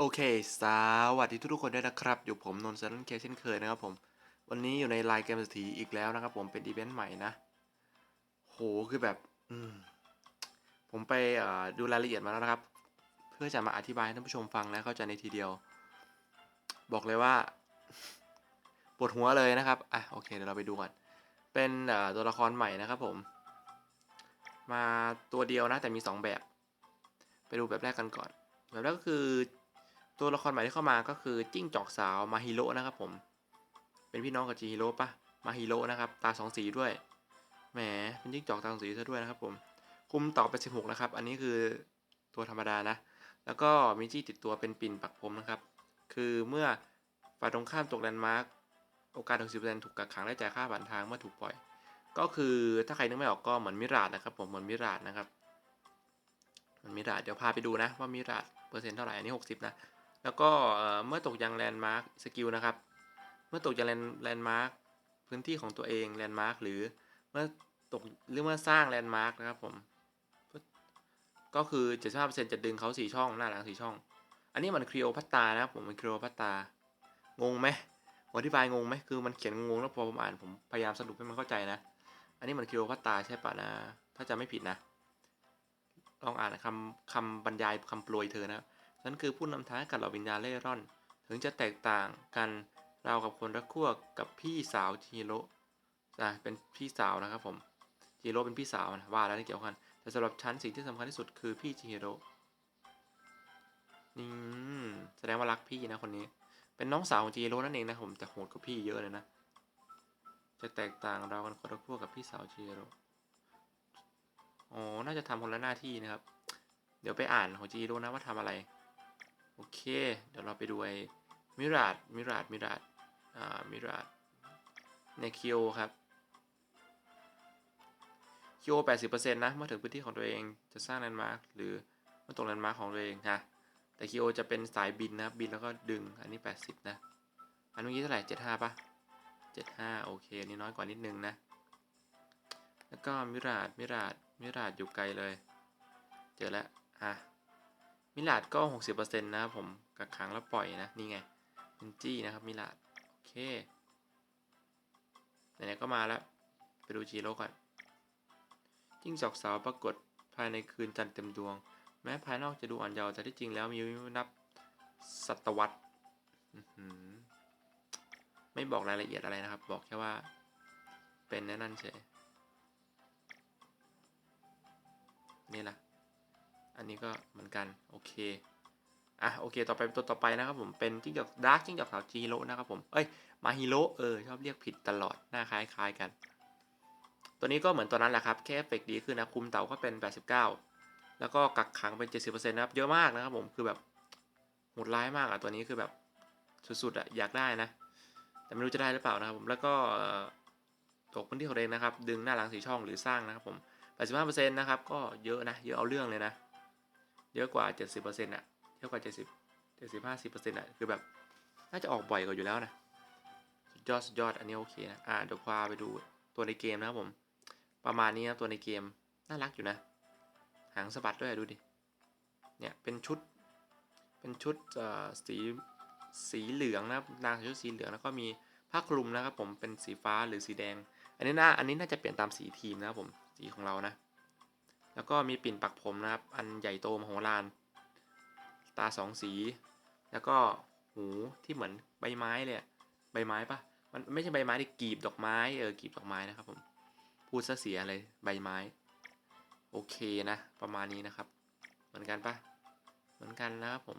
โอเค สวัสดีทุกๆคนด้วยนะครับ อยู่ผมนนท์เซนเคเช่นเคยนะครับผม วันนี้อยู่ในไลน์เกมสถีอีกแล้วนะครับผมเป็นอีเวนต์ใหม่นะ โหคือแบบ อืม ผมไปดูรายละเอียดมาแล้วนะครับ เพื่อจะมาอธิบายให้ท่านผู้ชมฟังและเข้าใจในทีเดียว บอกเลยว่าปวดหัวเลยนะครับ อะโอเคเดี๋ยวเราไปดูก่อน เป็นตัวละครใหม่นะครับผม มาตัวเดียวนะแต่มี 2 แบบ ไปดูแบบแรกกันก่อน แบบแรกก็คือ ตัวละครใหม่ที่เข้ามาก็คือจิ้งจอกสาวมาฮิโร่นะครับผม เป็นพี่น้องกับจีฮิโร่ปะมาฮิโร่นะครับ ตาสองสีด้วย แหม เป็นจิ้งจอกตาสองสีซะด้วยนะครับผม คุมต่อไป16นะครับ อันนี้คือตัวธรรมดานะ แล้วก็มีจี้ติดตัวเป็นปิ่นปักผมนะครับ คือเมื่อฝ่ายตรงข้ามตกแลนด์มาร์กโอกาสถึง10%ถูกกักขังและจ่ายค่าผ่านทางเมื่อถูกปล่อย ก็คือถ้าใครนึกไม่ออกก็เหมือนมิราดนะครับ ผม เหมือนมิราดนะครับเหมือนมิราดเดี๋ยวพาไปดูนะว่ามิราดเปอร์เซ็นต์เท่าไหร่ อันนี้60นะ แล้วก็เมื่อตกยังแลนด์มาร์คสกิลนะครับ เมื่อตกยังแลนแลนด์มาร์คพื้นที่ของตัวเองแลนด์มาร์คหรือเมื่อตกหรือเมื่อสร้างแลนด์มาร์คนะครับผม ก็คือ75%จะดึงเขาสี่ช่องหน้าหลังสี่ช่อง อันนี้มันครีโอพัตตานะครับผมมันครีโอพัตตางงไหมอธิบายงงไหมคือมันเขียนงงแล้วพอผมอ่านผมพยายามสรุปให้มันเข้าใจนะ อันนี้มันครีโอพัตตาใช่ปะนะ ถ้าจะไม่ผิดนะ ลองอ่านคำคำบรรยายคำโปรยเธอนะครับ นั่นคือผู้นำทางให้กับเหล่าวิญญาณเล่ร่อน ถึงจะแตกต่างกันเรากับคนรักขั้วกับพี่สาวจีโร่นะเป็นพี่สาวนะครับผมจีโร่เป็นพี่สาวนะว่าแล้วที่เกี่ยวกัน แต่สำหรับฉันสิ่งที่สำคัญที่สุดคือพี่จีโร่นี่แสดงว่ารักพี่นะคนนี้ เป็นน้องสาวของจีโร่นั่นเองนะผมแต่โหดกว่าพี่เยอะเลยนะ จะแตกต่างเรากันคนละขั้วกับพี่สาวจีโร่อ๋อ น่าจะทำคนละหน้าที่นะครับ เดี๋ยวไปอ่านของจีโร่นะว่าทำอะไร โอเค เดี๋ยวเราไปดูไอ้มิราดมิราดมิราดอ่ามิราดในคิวครับคิวแปดสิบเปอร์เซ็นต์นะ เมื่อถึงพื้นที่ของตัวเองจะสร้างแลนด์มาร์คหรือเมื่อตรงแลนด์มาร์คของตัวเองนะแต่คิวจะเป็นสายบินนะบินแล้วก็ดึงอันนี้แปดสิบนะอันนี้เท่าไหร่เจ็ดห้าปะเจ็ดห้าโอเคอันนี้น้อยกว่านิดนึงนะ แล้วก็มิราดมิราดมิราดอยู่ไกลเลย เจอแล้วอะ มิลาดก็ 60%นะครับผมกักขังแล้วปล่อยนะ นี่ไงเป็นจี้นะครับมิลาดโอเคไหนๆก็มาแล้ว ไปดูจีโร่ก่อนจิ้งจอกสาวปรากฏภายในคืนจันทร์เต็มดวง แม้ภายนอกจะดูอ่อนเยาว์แต่ที่จริงแล้วมีอายุนับศตวรรษไม่บอกรายละเอียดอะไรนะครับ บอกแค่ว่า เป็นแน่นั่นเฉยนี่แหละ อันนี้ก็เหมือนกันโอเคอะโอเคต่อไปตัวต่อไปนะครับผมเป็นจิ้งจอกดาร์กจิ้งจอกสาวจีโร่นะครับผมเอ้ยมาฮิโร่เออชอบเรียกผิดตลอดหน้าคล้ายๆกัน ตัวนี้ก็เหมือนตัวนั้นแหละครับแค่เอฟเฟกดีขึ้นนะคุมเต่าก็เป็น 89 แล้วก็กักขังเป็น 70%นะครับเยอะมากนะครับผมคือแบบโหดร้ายมากอะตัวนี้คือแบบสุดๆอะอยากได้นะ แต่ไม่รู้จะได้หรือเปล่านะครับผมแล้วก็ตกพื้นที่ของเองนะครับ ดึงหน้าหลังสีช่องหรือสร้างนะครับผม 85%นะครับก็เยอะนะเยอะเอาเรื่องเลยนะ เยอะกว่า 70%อะเยอะกว่า 70 70 50%อะคือแบบน่าจะออกบ่อยกว่าอยู่แล้วนะสุดยอดสุดยอดอันนี้โอเคนะอ่าเดี๋ยวพาไปดูตัวในเกมนะครับผม ประมาณนี้นะตัวในเกมน่ารักอยู่นะ หางสะบัดด้วยดูดิเนี่ยเป็นชุด เป็นชุดเอ่อสีสีเหลืองนะครับนางใส่ชุดสีเหลืองแล้วก็มีผ้าคลุมนะครับผมเป็นสีฟ้าหรือสีแดง อันนี้น่าอันนี้น่าจะเปลี่ยนตามสีทีมนะครับผมสีของเรานะ แล้วก็มีปิ่นปักผมนะครับ อันใหญ่โตมโหฬารตาสองสี แล้วก็หูที่เหมือนใบไม้เลยใบไม้ปะมันไม่ใช่ใบไม้ดิกีบดอกไม้เออกีบดอกไม้นะครับผมพูดซะเสียเลยใบไม้ โอเคนะ ประมาณนี้นะครับ เหมือนกันปะเหมือนกันนะครับผม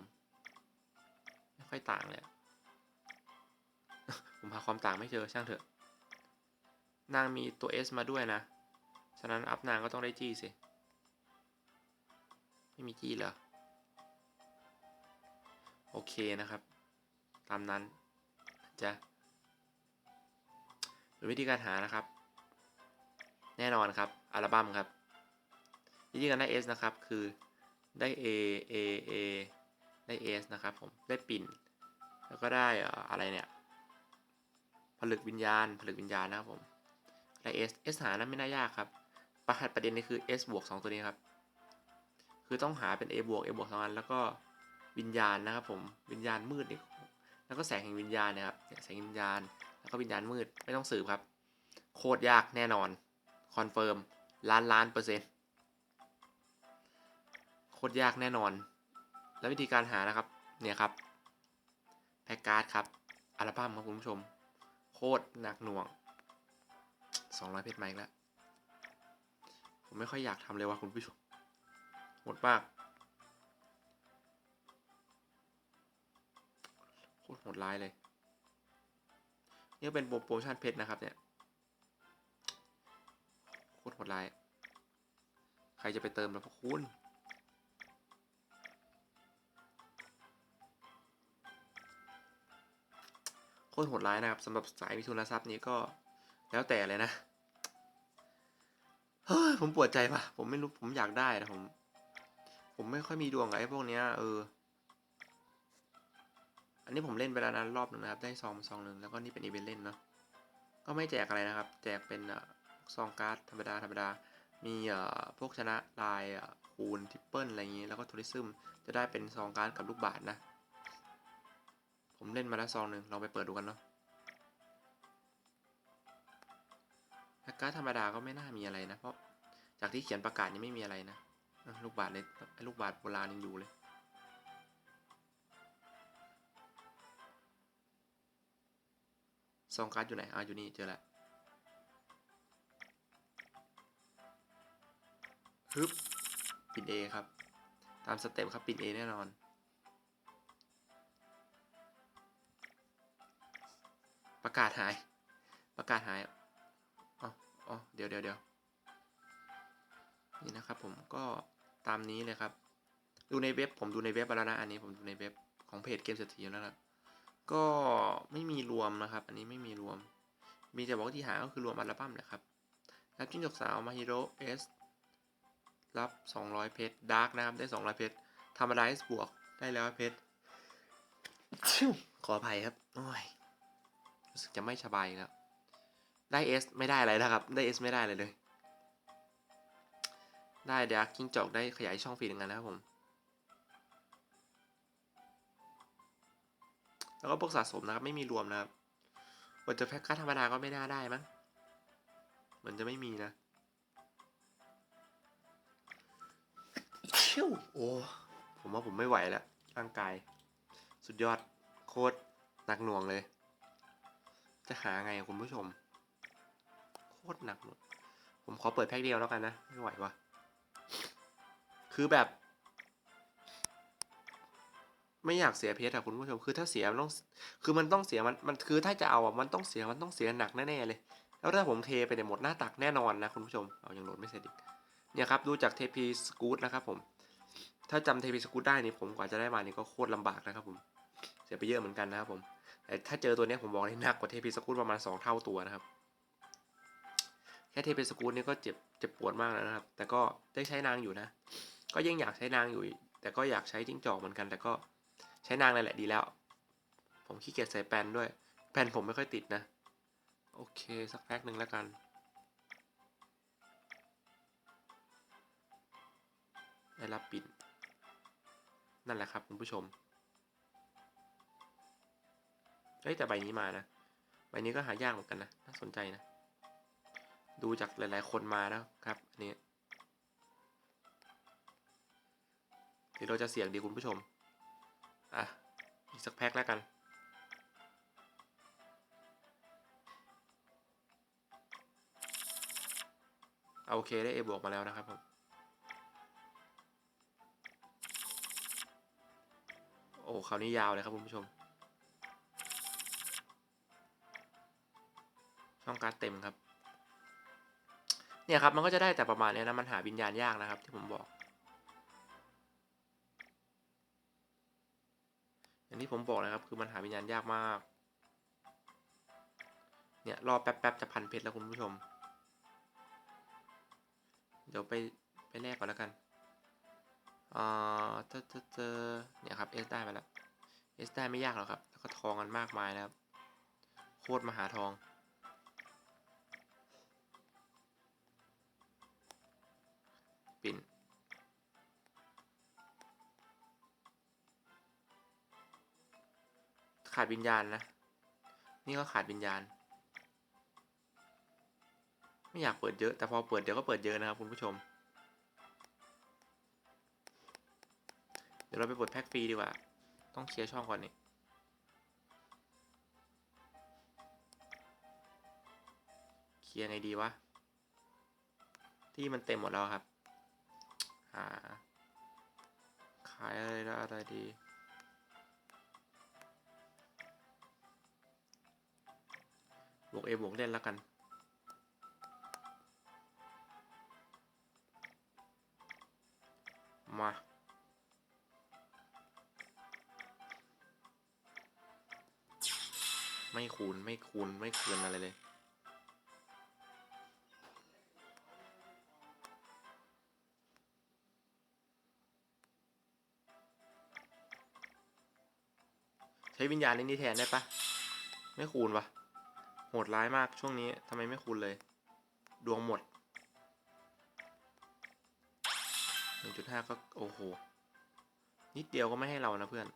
ไม่ค่อยต่างเลยผมหาความต่างไม่เจอช่างเถอะ นางมีตัว S มาด้วยนะ ฉะนั้นอัพนางก็ต้องได้จี้สิ ไม่มีจี้เหรอ โอเคนะครับ ตามนั้นจะวิธีการหานะครับ แน่นอนครับ อัลบั้มครับ วิธีการได้ S นะครับ คือได้ A A A ได้ S นะครับผม ได้ปิ่น แล้วก็ได้อะไรเนี่ย ผลึกวิญญาณ ผลึกวิญญาณนะครับผม ได้ S S หานั้นไม่น่ายากครับประหัดประเด็นนี้คือ S บวก2ตัวนี้ครับ คือต้องหาเป็น A บวก A บวกสองอันแล้วก็วิญญาณนะครับผมวิญญาณมืดนี่แล้วก็แสงแห่งวิญญาณนะครับแสงแห่งวิญญาณแล้วก็วิญญาณมืดไม่ต้องสืบครับ โคตรยากแน่นอนคอนเฟิร์มล้านล้านเปอร์เซ็นต์โคตรยากแน่นอน แล้ววิธีการหานะครับเนี่ยครับแพ็กการ์ดครับอัลบั้มครับคุณผู้ชม โคตรหนักหน่วง 200 เพชรมาอีกแล้ว ผมไม่ค่อยอยากทำเลยว่ะคุณผู้ชม หมดมากโคตรโหดร้ายเลยนี่เป็นโปรโมชั่นเพชรนะครับเนี่ยโคตรโหดร้าย ใครจะไปเติมแล้วพวกคุณโคตรโหดร้ายนะครับสำหรับสายมิถุนทรัพย์นี้ก็แล้วแต่เลยนะ เฮ้ย ผมปวดใจปะผมไม่รู้ ผมอยากได้นะผม ผมไม่ค่อยมีดวงกับไอ้พวกเนี้ยเออ อันนี้ผมเล่นไปแล้วนะรอบหนึ่งนะครับ ได้ซองซองหนึ่งแล้วก็นี่เป็นอีเวนต์เล่นเนาะ ก็ไม่แจกอะไรนะครับ แจกเป็นซองการ์ดธรรมดาธรรมดา มีเอ่อพวกชนะลายคูณทิปเปิลอะไรอย่างนี้ แล้วก็ทัวริซึมจะได้เป็นซองการ์ดกับลูกบาศก์นะ ผมเล่นมาแล้วซองหนึ่งลองไปเปิดดูกันเนาะแต่การ์ดธรรมดาก็ไม่น่ามีอะไรนะ เพราะจากที่เขียนประกาศนี่ไม่มีอะไรนะ ลูกบาศก์เลยไอ้ลูกบาศก์โบราณยังอยู่เลย ซองการ์ดอยู่ไหน อ่าอยู่นี่เจอแล้วฮึบปิด A ครับ ตามสเต็ปครับปิด A แน่นอน ประกาศหาย ประกาศหายอ๋ออ๋อเดี๋ยวเดี๋ยวเดี๋ยวนี่นะครับผมก็ ตามนี้เลยครับ ดูในเว็บผมดูในเว็บไปแล้วนะอันนี้ผมดูในเว็บของเพจเกมเศรษฐีแล้วนะก็ไม่มีรวมนะครับ อันนี้ไม่มีรวม มีแต่บอกที่หาก็คือรวมอัลบั้มแหละครับรับจิ้งจกสาวมาฮิโร่เอสรับ 200 เพชรดาร์กนะครับได้ 200 เพชรธรรมดาเอสบวกได้แล้วเพชรขออภัยครับโอ้ยรู้สึกจะไม่สบายแล้วได้เอสไม่ได้อะไรนะครับ ได้เอสไม่ได้เลยเลย ได้ดาร์กจิ้งจอกได้ขยายช่องฟีดอย่างนั้นนะครับผม แล้วก็พวกสะสมนะครับ ไม่มีรวมนะครับบทจะแพ็คค่าธรรมดาก็ไม่น่าได้มั้งเหมือนจะไม่มีนะชิวโอ้ผมว่าผมไม่ไหวแล้วร่างกาย สุดยอดโคตรหนักหน่วงเลย จะหาไงคุณผู้ชม โคตรหนักหน่วงผมขอเปิดแพ็คเดียวแล้วกันนะ ไม่ไหววะ คือแบบ ไม่อยากเสียเพชรอะคุณผู้ชมคือถ้าเสียมันต้องคือมันต้องเสียมันมันคือถ้าจะเอาอะมันต้องเสียมันต้องเสียหนักแน่ๆเลย แล้วถ้าผมเทไปเนี่ยหมดหน้าตักแน่นอนนะคุณผู้ชมเอายังโหลดไม่เสร็จอีกเนี่ยครับดูจากเทพีสกูตนะครับผมถ้าจำเทพีสกูตได้นี่ผมกว่าจะได้มานี่ก็โคตรลำบากนะครับผม เสียไปเยอะเหมือนกันนะครับผมแต่ถ้าเจอตัวนี้ผมบอกเลยหนักกว่าเทพีสกูตประมาณ 2 เท่าตัวนะครับ แค่เทพีสกูตนี่ก็เจ็บเจ็บปวดมากแล้วนะครับ แต่ก็ได้ใช้นางอยู่นะ ก็ยังอยากใช้นางอยู่ แต่ก็อยากใช้จิ้งจอกเหมือนกัน แต่ก็ใช้นางเลยแหละดีแล้ว ผมขี้เกียจใส่แปนด้วย แปนผมไม่ค่อยติดนะ โอเค สักแพ็คหนึ่งแล้วกัน ได้รับปิดนั่นแหละครับคุณผู้ชมเฮ้ยแต่ใบนี้มานะ ใบนี้ก็หายากเหมือนกันนะ น่าสนใจนะ ดูจากหลาย ๆ คนมานะครับอันนี้ เดี๋ยวเราจะเสี่ยงดีคุณผู้ชม อะ อีกสักแพ็คแล้วกัน เอาโอเคได้ A บวกมาแล้วนะครับผมโอ้คราวนี้ยาวเลยครับคุณผู้ชม ช่องการ์ดเต็มครับ เนี่ยครับมันก็จะได้แต่ประมาณเนี้ยนะ มันหาวิญญาณยากนะครับที่ผมบอก อย่างที่ผมบอกนะครับ คือมันหาวิญญาณยากมาก เนี่ยรอแป๊บๆจะพันเพชรแล้วคุณผู้ชม เดี๋ยวไปไปแลกก่อนแล้วกันอ่าเจอเจอเจอเนี่ยครับเอสได้มาแล้วเอสได้ไม่ยากหรอกครับ แล้วก็ทองกันมากมายนะครับ โคตรมหาทอง ขาดวิญญาณนะ นี่ก็ขาดวิญญาณ ไม่อยากเปิดเยอะ แต่พอเปิดเดี๋ยวก็เปิดเยอะนะครับคุณผู้ชม เดี๋ยวเราไปเปิดแพ็กฟรีดีกว่า ต้องเคลียร์ช่องก่อนนี่เคลียร์ไงดีวะ ที่มันเต็มหมดแล้วครับ หา ขายอะไรล้วอะไรดี วกเอบวกเล่นแล้วกัน มา ไม่คูณ ไม่คูณ ไม่คืนอะไรเลยใช้วิญญาณนี้แทนได้ปะ ไม่คูณวะ โหดร้ายมากช่วงนี้ทำไมไม่คูณเลย ดวงหมด 1.5 ก็ โอ้โห นิดเดียวก็ไม่ให้เรานะเพื่อน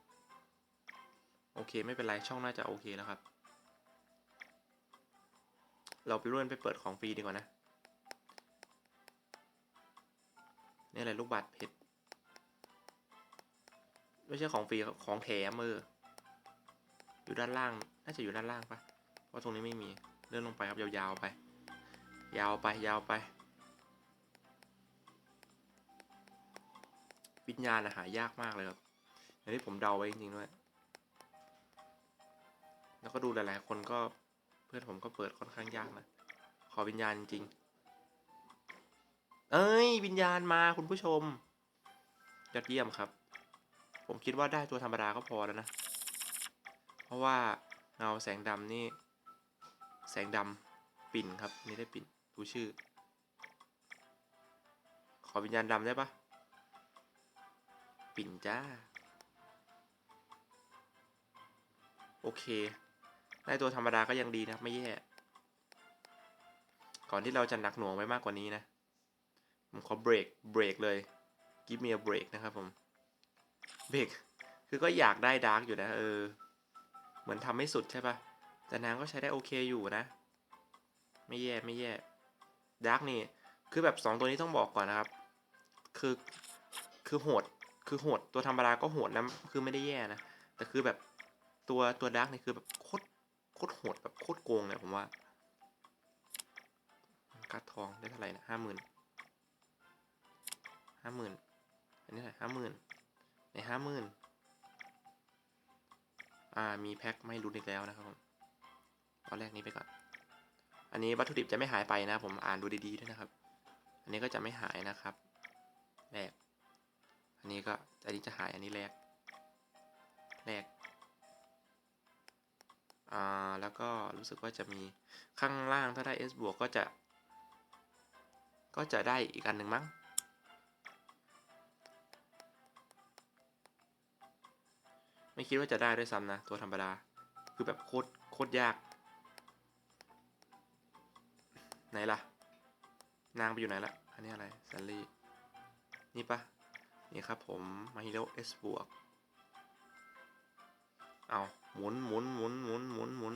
โอเคไม่เป็นไร ช่องน่าจะโอเคแล้วครับ เราไปร่วนไปเปิดของฟรีดีกว่านะ นี่อะไรลูกบาศก์เพชรไม่ใช่ของฟรีครับของแถมเอออยู่ด้านล่าง น่าจะอยู่ด้านล่างปะ เพราะตรงนี้ไม่มีเลื่อนลงไปครับยาวๆไป ยาวไปยาวไป วิญญาณหายากมากเลยครับอย่างที่ผมเดาไว้จริงๆด้วย แล้วก็ดูหลายๆ คนก็เพื่อนผมก็เปิดค่อนข้างยากนะ ขอวิญญาณจริงๆเอ้ย วิญญาณมาคุณผู้ชม ยอดเยี่ยมครับ ผมคิดว่าได้ตัวธรรมดาก็พอแล้วนะ เพราะว่าเงาแสงดำนี่ แสงดำปิ่นครับนี่ได้ปิ่นดูชื่อ ขอวิญญาณดำได้ปะปิ่นจ้า โอเค ได้ตัวธรรมดาก็ยังดีนะ ไม่แย่ ก่อนที่เราจะหนักหน่วงไปมากกว่านี้นะ ผมขอเบรกเบรกเลย give me a break นะครับผมเบรกคือก็อยากได้ดาร์กอยู่นะ เออ เหมือนทำไม่สุดใช่ปะ แต่นางก็ใช้ได้โอเคอยู่นะ ไม่แย่ไม่แย่ดาร์กนี่ คือแบบสองตัวนี้ต้องบอกก่อนนะครับ คือคือโหดคือโหดตัวธรรมดาก็โหดนะคือไม่ได้แย่นะ แต่คือแบบตัวตัวดาร์กนี่คือแบบโคตรโคตรโหดแบบโคตรโกงเลยผมว่ากัดทองได้เท่าไหร่นะห้าหมื่นห้าหมื่นอันนี้เท่าไหร่ห้าหมื่นในห้าหมื่นอ่ามีแพ็คไม่รุนอีกแล้วนะครับผม เอาแรกนี้ไปก่อน อันนี้วัตถุดิบจะไม่หายไปนะ ผมอ่านดูดีๆด้วยนะครับ อันนี้ก็จะไม่หายนะครับแรก อันนี้ก็อันนี้จะหายอันนี้แรกแรกอ่าแล้วก็รู้สึกว่าจะมีข้างล่างถ้าได้ S บวกก็จะ ก็จะได้อีกอันหนึ่งมั้งไม่คิดว่าจะได้ด้วยซ้ำนะ ตัวธรรมดา คือแบบโคตรโคตรยาก ไหนล่ะ นางไปอยู่ไหนละอันนี้อะไรแซลลี่นี่ปะนี่ครับผมมาฮิโร่ S บวกเอาหมุนหมุนหมุนหมุนหมุนหมุน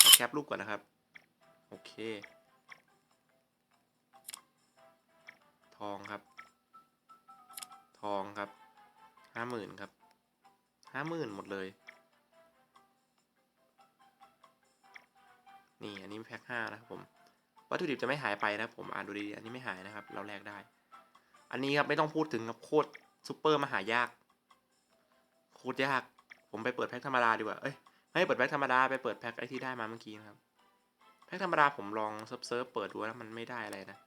ขอแคปรูปก่อนนะครับ โอเค ทองครับ ทองครับห้าหมื่นครับห้าหมื่นหมดเลย นี่อันนี้แพ็คห้านะครับผมวัตถุดิบจะไม่หายไปนะผมอ่านดูดีอันนี้ไม่หายนะครับ เราแลกได้ อันนี้ครับไม่ต้องพูดถึงครับโคตรซูเปอร์มหายากโคตรยาก ผมไปเปิดแพ็คธรรมดาดีกว่าเอ้ยไม่เปิดแพ็คธรรมดาไปเปิดแพ็คไอที่ได้มาเมื่อกี้นะครับแพ็คธรรมดาผมลองเซิร์ฟเซิร์ฟเปิดดูแล้วมันไม่ได้อะไรนะ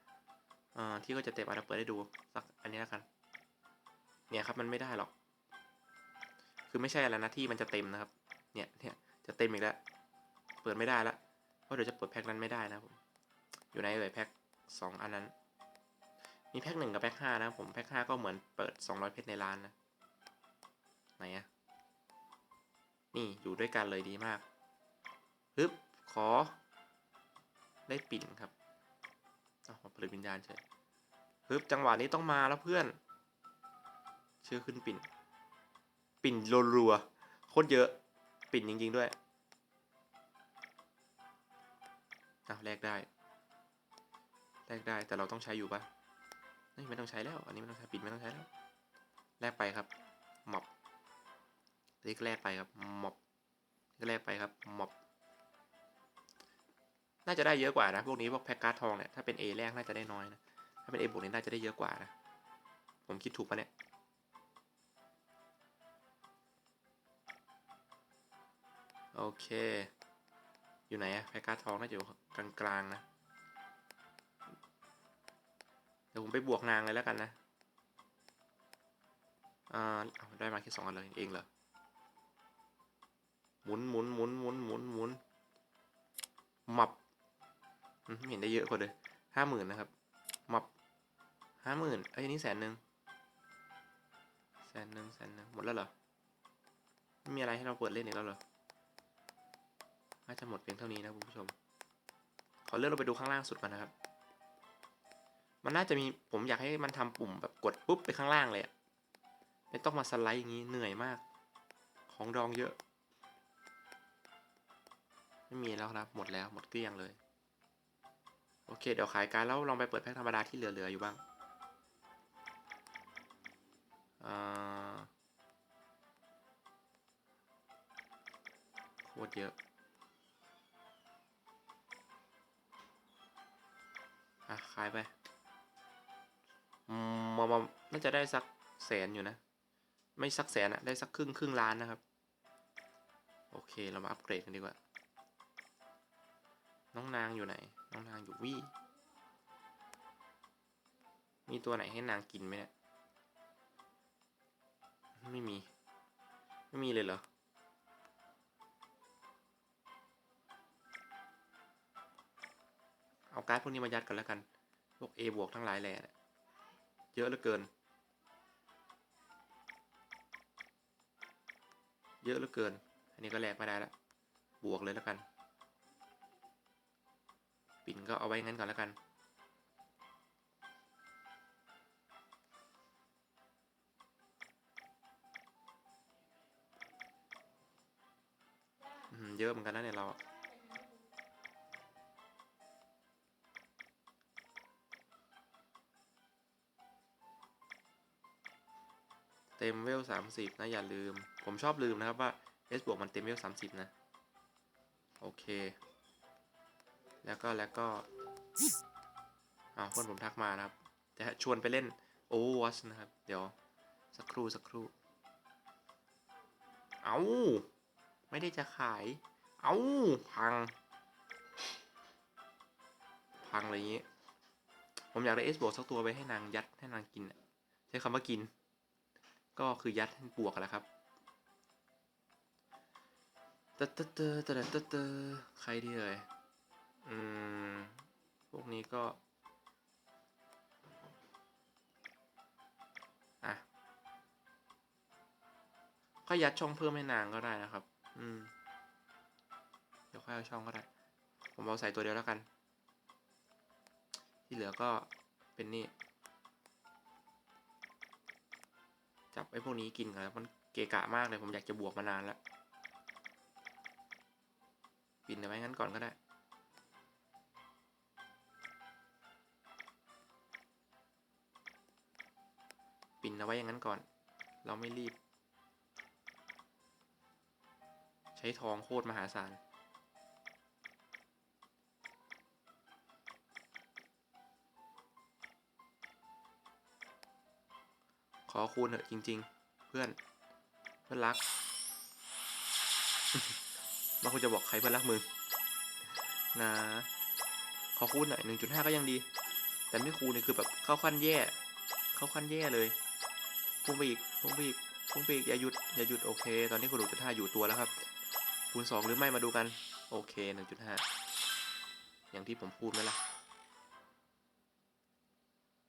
เอ่อที่ก็จะเต็มอาจจะเปิดให้ดูสักอันนี้แล้วกัน เนี่ยครับมันไม่ได้หรอก คือไม่ใช่อะไรนะที่มันจะเต็มนะครับ เนี่ยเนี่ยจะเต็มอีกแล้ว เปิดไม่ได้ละเพ ราะเดี๋ยวจะเปิดแพ็คนั้นไม่ได้นะผม อยู่ในเอ่ยแพ็คสองอันนั้น มีแพ็คหนึ่งกับแพ็คห้านะผมแพ็คห้าก็เหมือนเปิดสองร้อยเพชรในร้านนะ ไหนอะนี่อยู่ด้วยกันเลยดีมากฮึบขอ ได้ปิ่นครับอ้าผลิตวิญญาณเฉยฮึบจังหวะนี้ต้องมาแล้วเพื่อน ชื่อขึ้นปิ่น ปิ่นรัวๆโคตรเยอะ ปิ่นจริง ๆ ด้วย อะแลกได้แลกได้แต่เราต้องใช้อยู่ปะเฮ้ยไม่ต้องใช้แล้ว อันนี้ไม่ต้องใช้ปิ่นไม่ต้องใช้แล้วแลกไปครับหมอบเล็กแลกไปครับหมอบเล็แลกไปครับหมอบน่าจะได้เยอะกว่านะ พวกนี้พวกแพ็กการ์ดทองเนี่ยถ้าเป็น A แรกน่าจะได้น้อยนะ ถ้าเป็น A บวกนี่น่าจะได้เยอะกว่านะ ผมคิดถูกปะเนี่ย โอเค อยู่ไหนอะแพกกาทองน่าจะอยู่กลางๆนะ เดี๋ยวผมไปบวกนางเลยแล้วกันนะอ่าได้มาแค่สองอันเลยเองเหรอ หมุนหมุนหมุนหมุนหมุนหมุนหมับอืมไม่เห็นได้เยอะกว่าเลยห้าหมื่นนะครับหมับห้าหมื่นเอ้นนี้แสนหนึ่งแสนหนึ่งแสนหนึ่งหมดแล้วเหรอไม่มีอะไรให้เราเปิดเล่นอีกแล้วเหรอ น่าจะหมดเพียงเท่านี้นะคุณผู้ชม ขอเลื่อนลงไปดูข้างล่างสุดก่อนนะครับ มันน่าจะมีผมอยากให้มันทำปุ่มแบบกดปุ๊บไปข้างล่างเลยอะไม่ต้องมาสไลด์อย่างนี้เหนื่อยมาก ของดองเยอะ ไม่มีแล้วครับ หมดแล้วหมดเกลี้ยงเลย โอเค เดี๋ยวขายการแล้วลองไปเปิดแพ็คธรรมดาที่เหลือๆอยู่บ้างอ่าโคตรเยอะายไปอืมมามาน่าจะได้สักแสนอยู่นะ ไม่สักแสนอะได้สักครึ่งครึ่งล้านนะครับ โอเคเรามาอัปเกรดกันดีกว่า น้องนางอยู่ไหน น้องนางอยู่วี่ มีตัวไหนให้นางกินไหมเนี่ย ไม่มี ไม่มีเลยเหรอเอาการ์ดพวกนี้มายัดกันแล้วกัน พวก A บวกทั้งหลายแหล่เนี่ยเยอะเหลือเกิน เยอะเหลือเกิน อันนี้ก็แลกไม่ได้ละ บวกเลยแล้วกัน ปิ่นก็เอาไว้งั้นก่อนแล้วกัน เยอะเหมือนกันนะเนี่ยเรา ต็มเวลสามสิบนะอย่าลืม ผมชอบลืมนะครับว่า S บวกมันเต็มเวลสามสิบนะ โอเค แล้วก็แล้วก็อ้าวเพื่อนผมทักมานะครับ จะชวนไปเล่น Overwatch นะครับ เดี๋ยว สักครู่สักครู่ เอาไม่ได้จะขาย เอาพัง พังอะไรอย่างงี้ผมอยากได้ S บวกสักตัวไปให้นางยัดให้นางกินใช้คำว่ากิน ก็คือยัดบวกแหละครับเตอเตอเตอเตอเตอเตอใครดีเอ่ยอืม พวกนี้ก็ อะ ก็ยัดช่องเพิ่มให้นางก็ได้นะครับ อืม เดี๋ยวค่อยเอาช่องก็ได้ ผมเอาใส่ตัวเดียวแล้วกัน ที่เหลือก็เป็นนี่ จับไอ้พวกนี้กินกันแล้วมันเกะกะมากเลยผมอยากจะบวกมานานแล้วปินเอาไว้งั้นก่อนก็ได้ ปินเอาไว้อย่างนั้นก่อน เราไม่รีบ ใช้ทองโคตรมหาศาล ขอคูณเถอะจริง ๆ เพื่อน เพื่อนรักมาคุณจะบอกใครเพื่อนรักมึงนะ ขอคูณหน่อยหนึ่งจุดห้าก็ยังดี แต่ไม่คูณนี่คือแบบเข้าขั้นแย่ เข้าขั้นแย่เลยพุ่งไปอีกพุ่งไปอีกพุ่งไปอีกอย่าหยุดอย่าหยุดโอเค ตอนนี้คูณหนึ่งจุดห้าอยู่ตัวแล้วครับ คูณสองหรือไม่มาดูกัน โอเคหนึ่งจุดห้าอย่างที่ผมพูดไหมล่ะ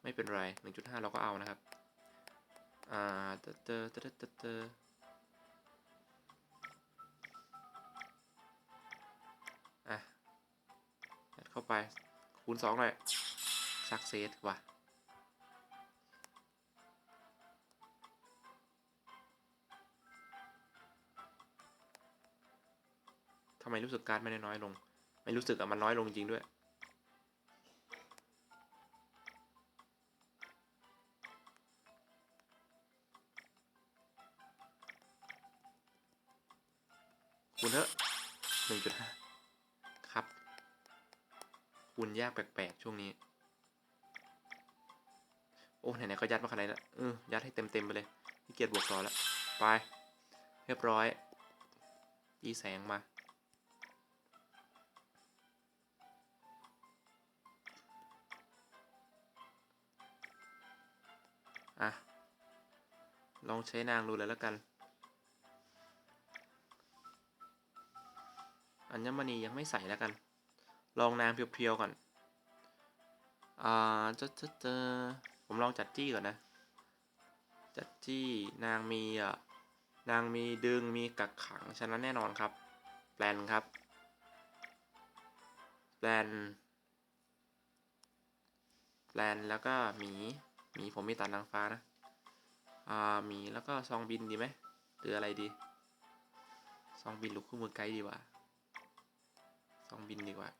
ไม่เป็นไรหนึ่งจุดห้าเราก็เอานะครับ อ่าเตเตเตเตเตอะเข้าไป คูณสองเลยสักเซสว่ะทำไมรู้สึกการ์ไม่ไน้อยลง ไม่รู้สึกอะมันน้อยลงจริงด้วย คูณเถอะหนึ่งจุดห้าครับคูณยากแปลกๆ ช่วงนี้ โอ้ไหนๆก็ยัดมาขนาดนี้แล้วเออยัดให้เต็มๆไปเลยพี่เกียรบวกต่อแล้ว ไป เรียบร้อยตีแสงมาอะลองใช้นางดูเลยแล้วกัน อัญมณียังไม่ใส่แล้วกัน ลองนางเพียวๆก่อน อ่าจะจะจะผมลองจัดจี้ก่อนนะ จัดจี้นางมีอะนางมีดึงมีกักขังฉะนั้นแน่นอนครับ แปลนครับแปลนแปลนแล้วก็หมีหมีผมมีตัดนางฟ้านะ อ่าหมีแล้วก็ซองบินดีไหมหรืออะไรดี ซองบินหรือคู่มือไกด์ดีกว่า องบินดีกว่า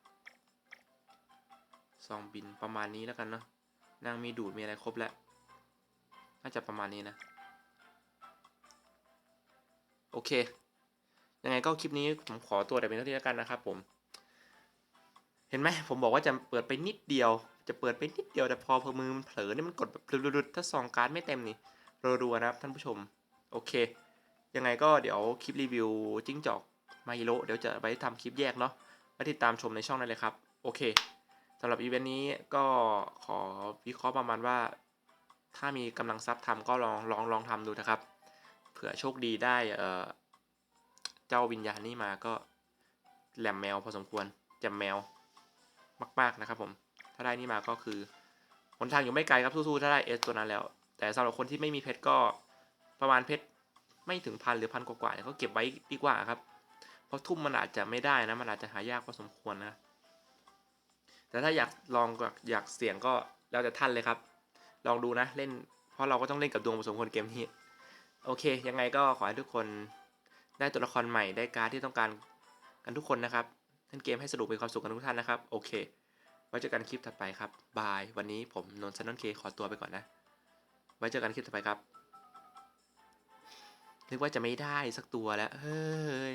ซองบินประมาณนี้แล้วกันเนาะนางมีดูดมีอะไรครบแล้ว น่าจะประมาณนี้นะ โอเค ยังไงก็คลิปนี้ผมขอตัวแต่เป็นเท่านี้แล้วกันนะครับผม เห็นไหมผมบอกว่าจะเปิดไปนิดเดียว จะเปิดไปนิดเดียวแต่พอพอมือมันเผลอเนี่ยมันกดแบบรุดๆถ้าซองการ์ดไม่เต็มนี่รัวๆนะครับท่านผู้ชม โอเค ยังไงก็เดี๋ยวคลิปรีวิวจิ้งจอกมาฮิโร่เดี๋ยวจะไปทำคลิปแยกเนาะ มาติดตามชมในช่องได้เลยครับ โอเคสำหรับอีเวนต์นี้ก็ขอวิเคราะห์ประมาณว่า ถ้ามีกำลังทรัพย์ทำก็ลองลองลองทำดูนะครับ เผื่อโชคดีได้เอ่อเจ้าวิญญาณนี่มาก็แหลมแมวพอสมควรแจมแมวมาก ๆนะครับผม ถ้าได้นี่มาก็คือหนทางอยู่ไม่ไกลครับสู้ๆถ้าได้เอสตัวนั้นแล้ว แต่สำหรับคนที่ไม่มีเพชรก็ประมาณเพชรไม่ถึงพันหรือพันกว่าๆก็เก็บไว้ดีกว่าครับ ราะทุ่มมันอาจจะไม่ได้นะ มันอาจจะหายากพอสมควรนะ แต่ถ้าอยากลองอยากเสี่ยงก็แล้วแต่ท่านเลยครับ ลองดูนะเล่น เพราะเราก็ต้องเล่นกับดวงผสมคนเกมนี้ โอเค ยังไงก็ขอให้ทุกคนได้ตัวละครใหม่ได้การ์ดที่ต้องการกันทุกคนนะครับเล่นเกมให้สนุกเป็นความสุขกันทุกท่านนะครับ โอเค ไว้เจอกันคลิปถัดไปครับ บาย วันนี้ผมนนท์ซันนนเคขอตัวไปก่อนนะ ไว้เจอกันคลิปถัดไปครับ นึกว่าจะไม่ได้สักตัวแล้ว เฮ้ย